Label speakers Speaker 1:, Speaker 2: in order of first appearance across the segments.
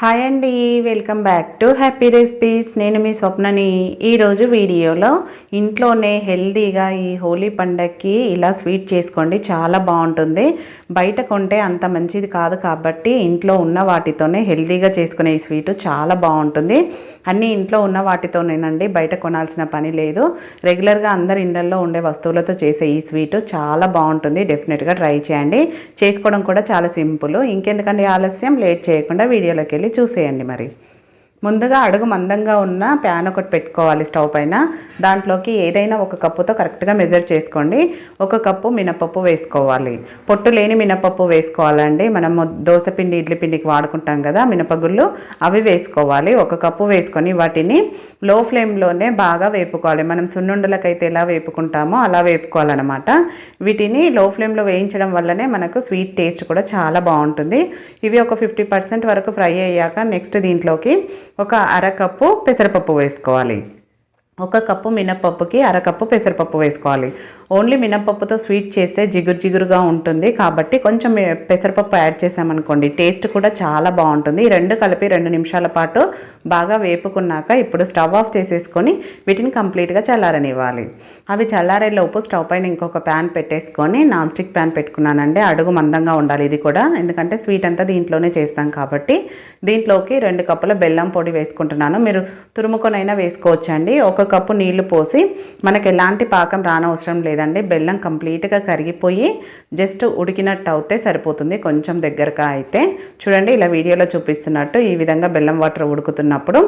Speaker 1: hi అండి welcome back to happy recipes నేను మీ స్వప్నని ఈరోజు వీడియోలో ఇంట్లోనే హెల్దీగా ఈ హోలీ పండగకి ఇలా స్వీట్ చేసుకోండి చాలా బాగుంటుంది బయట కొంటే అంత మంచిది కాదు కాబట్టి ఇంట్లో ఉన్న వాటితోనే హెల్దీగా చేసుకునే ఈ స్వీటు చాలా బాగుంటుంది అన్నీ ఇంట్లో ఉన్న వాటితోనేనండి బయట కొనాల్సిన పని లేదు రెగ్యులర్గా అందరి ఇండల్లో ఉండే వస్తువులతో చేసే ఈ స్వీటు చాలా బాగుంటుంది డెఫినెట్గా ట్రై చేయండి చేసుకోవడం కూడా చాలా సింపుల్ ఇంకెందుకంటే ఆలస్యం లేట్ చేయకుండా వీడియోలోకి వెళ్ళి చూసేయండి మరి ముందుగా అడుగు మందంగా ఉన్న ప్యాన్ ఒకటి పెట్టుకోవాలి స్టవ్ పైన దాంట్లోకి ఏదైనా ఒక కప్పుతో కరెక్ట్గా మెజర్ చేసుకోండి ఒక కప్పు మినపప్పు వేసుకోవాలి పొట్టు లేని మినపప్పు వేసుకోవాలండి మనము దోశపిండి ఇడ్లీ పిండికి వాడుకుంటాం కదా మినపగుళ్ళు అవి వేసుకోవాలి ఒక కప్పు వేసుకొని వాటిని లో ఫ్లేమ్లోనే బాగా వేపుకోవాలి మనం సున్నుండలకైతే ఎలా వేపుకుంటామో అలా వేపుకోవాలన్నమాట వీటిని లో ఫ్లేమ్లో వేయించడం వల్లనే మనకు స్వీట్ టేస్ట్ కూడా చాలా బాగుంటుంది ఇవి ఒక ఫిఫ్టీ పర్సెంట్ వరకు ఫ్రై అయ్యాక నెక్స్ట్ దీంట్లోకి ఒక అరకప్పు పెసరపప్పు వేసుకోవాలి ఒక కప్పు మినప్పప్పుకి అరకప్పు పెసరపప్పు వేసుకోవాలి ఓన్లీ మినప్పప్పుతో స్వీట్ చేస్తే జిగురు జిగురుగా ఉంటుంది కాబట్టి కొంచెం పెసరపప్పు యాడ్ చేసామనుకోండి టేస్ట్ కూడా చాలా బాగుంటుంది ఈ రెండు కలిపి రెండు నిమిషాల పాటు బాగా వేపుకున్నాక ఇప్పుడు స్టవ్ ఆఫ్ చేసేసుకొని వీటిని కంప్లీట్గా చల్లారనివ్వాలి అవి చల్లారేలోపు స్టవ్ పైన ఇంకొక ప్యాన్ పెట్టేసుకొని నాన్ స్టిక్ ప్యాన్ పెట్టుకున్నానండి అడుగు మందంగా ఉండాలి ఇది కూడా ఎందుకంటే స్వీట్ అంతా దీంట్లోనే చేస్తాం కాబట్టి దీంట్లోకి రెండు కప్పుల బెల్లం పొడి వేసుకుంటున్నాను మీరు తురుముకొనైనా వేసుకోవచ్చండి ఒక కప్పు నీళ్లు పోసి మనకు ఎలాంటి పాకం రానవసరం లేదు లేదండి బెల్లం కంప్లీట్గా కరిగిపోయి జస్ట్ ఉడికినట్టు అవుతే సరిపోతుంది కొంచెం దగ్గరగా అయితే చూడండి ఇలా వీడియోలో చూపిస్తున్నట్టు ఈ విధంగా బెల్లం వాటర్ ఉడుకుతున్నప్పుడు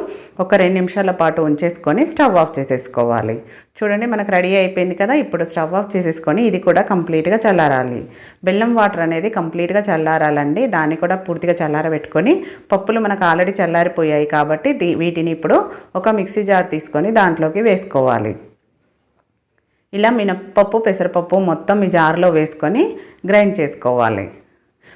Speaker 1: ఒక రెండు నిమిషాల పాటు ఉంచేసుకొని స్టవ్ ఆఫ్ చేసేసుకోవాలి చూడండి మనకు రెడీ అయిపోయింది కదా ఇప్పుడు స్టవ్ ఆఫ్ చేసేసుకొని ఇది కూడా కంప్లీట్గా చల్లారాలి బెల్లం వాటర్ అనేది కంప్లీట్గా చల్లారాలండి దాన్ని కూడా పూర్తిగా చల్లారబెట్టుకొని పప్పులు మనకు ఆల్రెడీ చల్లారిపోయాయి కాబట్టి వీటిని ఇప్పుడు ఒక మిక్సీ జార్ తీసుకొని దాంట్లోకి వేసుకోవాలి ఇలా మినప్పప్పు పెసరపప్పు మొత్తం మీ జార్లో వేసుకొని గ్రైండ్ చేసుకోవాలి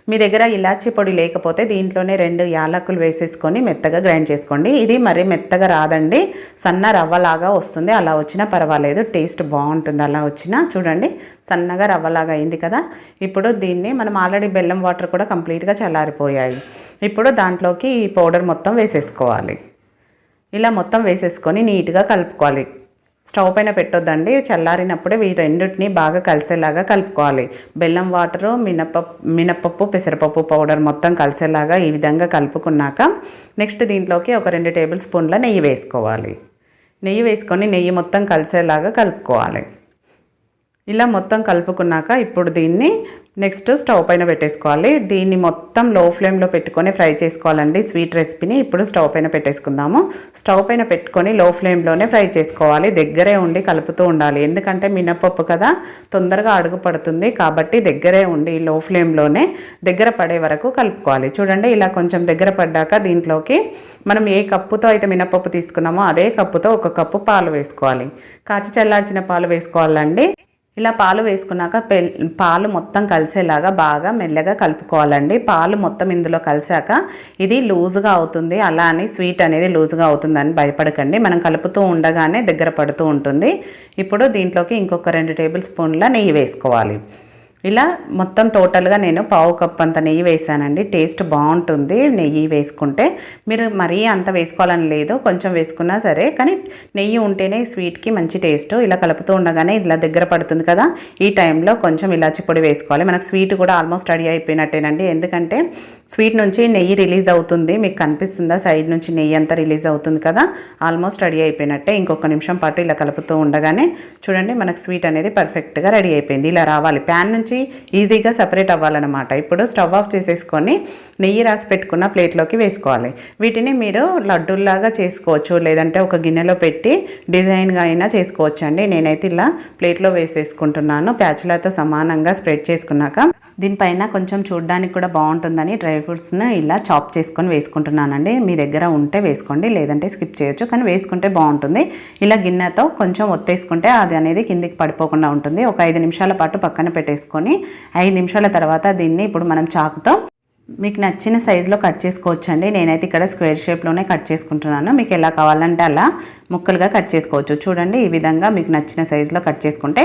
Speaker 1: మీ దగ్గర ఇలాచీ పొడి లేకపోతే దీంట్లోనే రెండు యాలకులు వేసేసుకొని మెత్తగా గ్రైండ్ చేసుకోండి ఇది మరి మెత్తగా రాదండి సన్న రవ్వలాగా వస్తుంది అలా వచ్చినా పర్వాలేదు టేస్ట్ బాగుంటుంది అలా వచ్చినా చూడండి సన్నగా రవ్వలాగా అయింది కదా ఇప్పుడు దీన్ని మనం ఆల్రెడీ బెల్లం వాటర్ కూడా కంప్లీట్గా చల్లారిపోయాయి ఇప్పుడు దాంట్లోకి ఈ పౌడర్ మొత్తం వేసేసుకోవాలి ఇలా మొత్తం వేసేసుకొని నీట్గా కలుపుకోవాలి స్టవ్ పైన పెట్టొద్దండి చల్లారినప్పుడే ఈ రెండింటిని బాగా కలిసేలాగా కలుపుకోవాలి బెల్లం వాటరు మినప మినపప్పు పెసరపప్పు పౌడర్ మొత్తం కలిసేలాగా ఈ విధంగా కలుపుకున్నాక నెక్స్ట్ దీంట్లోకి ఒక రెండు టేబుల్ స్పూన్ల నెయ్యి వేసుకోవాలి నెయ్యి వేసుకొని నెయ్యి మొత్తం కలిసేలాగా కలుపుకోవాలి ఇలా మొత్తం కలుపుకున్నాక ఇప్పుడు దీన్ని నెక్స్ట్ స్టవ్ పైన పెట్టేసుకోవాలి దీన్ని మొత్తం లో ఫ్లేమ్లో పెట్టుకొని ఫ్రై చేసుకోవాలండి స్వీట్ రెసిపీని ఇప్పుడు స్టవ్ పైన పెట్టేసుకుందాము స్టవ్ పైన పెట్టుకొని లో ఫ్లేమ్లోనే ఫ్రై చేసుకోవాలి దగ్గరే ఉండి కలుపుతూ ఉండాలి ఎందుకంటే మినపప్పు కదా తొందరగా అడుగు పడుతుంది కాబట్టి దగ్గరే ఉండి లో ఫ్లేమ్లోనే దగ్గర పడే వరకు కలుపుకోవాలి చూడండి ఇలా కొంచెం దగ్గర పడ్డాక దీంట్లోకి మనం ఏ కప్పుతో అయితే మినపప్పు తీసుకున్నామో అదే కప్పుతో ఒక కప్పు పాలు వేసుకోవాలి కాచి చల్లార్చిన పాలు వేసుకోవాలండి ఇలా పాలు వేసుకున్నాక పాలు మొత్తం కలిసేలాగా బాగా మెల్లగా కలుపుకోవాలండి పాలు మొత్తం ఇందులో కలిసాక ఇది లూజుగా అవుతుంది అలా అని స్వీట్ అనేది లూజుగా అవుతుందని భయపడకండి మనం కలుపుతూ ఉండగానే దగ్గర పడుతూ ఉంటుంది ఇప్పుడు దీంట్లోకి ఇంకొక రెండు టేబుల్ స్పూన్ల నెయ్యి వేసుకోవాలి ఇలా మొత్తం టోటల్గా నేను పావు కప్ అంత నెయ్యి వేసానండి టేస్ట్ బాగుంటుంది నెయ్యి వేసుకుంటే మీరు మరీ అంత వేసుకోవాలని లేదు కొంచెం వేసుకున్నా సరే కానీ నెయ్యి ఉంటేనే స్వీట్కి మంచి టేస్ట్ ఇలా కలుపుతూ ఉండగానే ఇలా దగ్గర పడుతుంది కదా ఈ టైంలో కొంచెం ఇలాచి పొడి వేసుకోవాలి మనకు స్వీట్ కూడా ఆల్మోస్ట్ రెడీ అయిపోయినట్టేనండి ఎందుకంటే స్వీట్ నుంచి నెయ్యి రిలీజ్ అవుతుంది మీకు కనిపిస్తుందా సైడ్ నుంచి నెయ్యి అంతా రిలీజ్ అవుతుంది కదా ఆల్మోస్ట్ రెడీ అయిపోయినట్టే ఇంకొక నిమిషం పాటు ఇలా కలుపుతూ ఉండగానే చూడండి మనకు స్వీట్ అనేది పర్ఫెక్ట్గా రెడీ అయిపోయింది ఇలా రావాలి ప్యాన్ నుంచి నుంచి ఈజీగా సపరేట్ అవ్వాలన్నమాట ఇప్పుడు స్టవ్ ఆఫ్ చేసేసుకొని నెయ్యి రాసి పెట్టుకున్న ప్లేట్లోకి వేసుకోవాలి వీటిని మీరు లడ్డూల్లాగా చేసుకోవచ్చు లేదంటే ఒక గిన్నెలో పెట్టి డిజైన్గా అయినా చేసుకోవచ్చు అండి నేనైతే ఇలా ప్లేట్లో వేసేసుకుంటున్నాను ప్యాచులతో సమానంగా స్ప్రెడ్ చేసుకున్నాక దీనిపైన కొంచెం చూడడానికి కూడా బాగుంటుందని డ్రై ఫ్రూట్స్ను ఇలా చాప్ చేసుకొని వేసుకుంటున్నానండి మీ దగ్గర ఉంటే వేసుకోండి లేదంటే స్కిప్ చేయొచ్చు కానీ వేసుకుంటే బాగుంటుంది ఇలా గిన్నెతో కొంచెం ఒత్తేసుకుంటే అది అనేది కిందికి పడిపోకుండా ఉంటుంది ఒక ఐదు నిమిషాల పాటు పక్కన పెట్టేసుకొని ఐదు నిమిషాల తర్వాత దీన్ని ఇప్పుడు మనం చాకుతో మీకు నచ్చిన సైజులో కట్ చేసుకోవచ్చండి నేనైతే ఇక్కడ స్క్వేర్ షేప్లోనే కట్ చేసుకుంటున్నాను మీకు ఎలా కావాలంటే అలా ముక్కలుగా కట్ చేసుకోవచ్చు చూడండి ఈ విధంగా మీకు నచ్చిన సైజులో కట్ చేసుకుంటే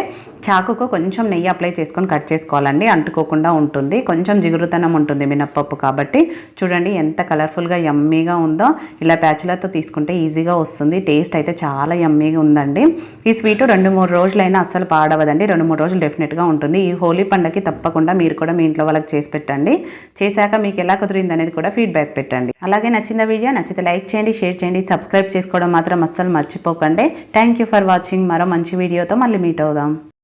Speaker 1: చాకుకు కొంచెం నెయ్యి అప్లై చేసుకొని కట్ చేసుకోవాలండి అంటుకోకుండా ఉంటుంది కొంచెం జిగురుతనం ఉంటుంది మినప్పప్పు కాబట్టి చూడండి ఎంత కలర్ఫుల్గా యమ్మీగా ఉందో ఇలా ప్యాచులతో తీసుకుంటే ఈజీగా వస్తుంది టేస్ట్ అయితే చాలా యమ్మీగా ఉందండి ఈ స్వీటు రెండు మూడు రోజులైనా అస్సలు పాడవదండి రెండు మూడు రోజులు డెఫినెట్గా ఉంటుంది ఈ హోలీ పండగకి తప్పకుండా మీరు కూడా మీ ఇంట్లో వాళ్ళకి చేసి పెట్టండి చేశాక మీకు ఎలా కుదిరింది అనేది కూడా ఫీడ్బ్యాక్ పెట్టండి అలాగే నచ్చిన వీడియో నచ్చితే లైక్ చేయండి షేర్ చేయండి సబ్స్క్రైబ్ చేసుకోవడం మాత్రం అస్సలు మర్చిపోకండి థ్యాంక్ ఫర్ వాచింగ్ మరో మంచి వీడియోతో మళ్ళీ మీట్ అవుదాం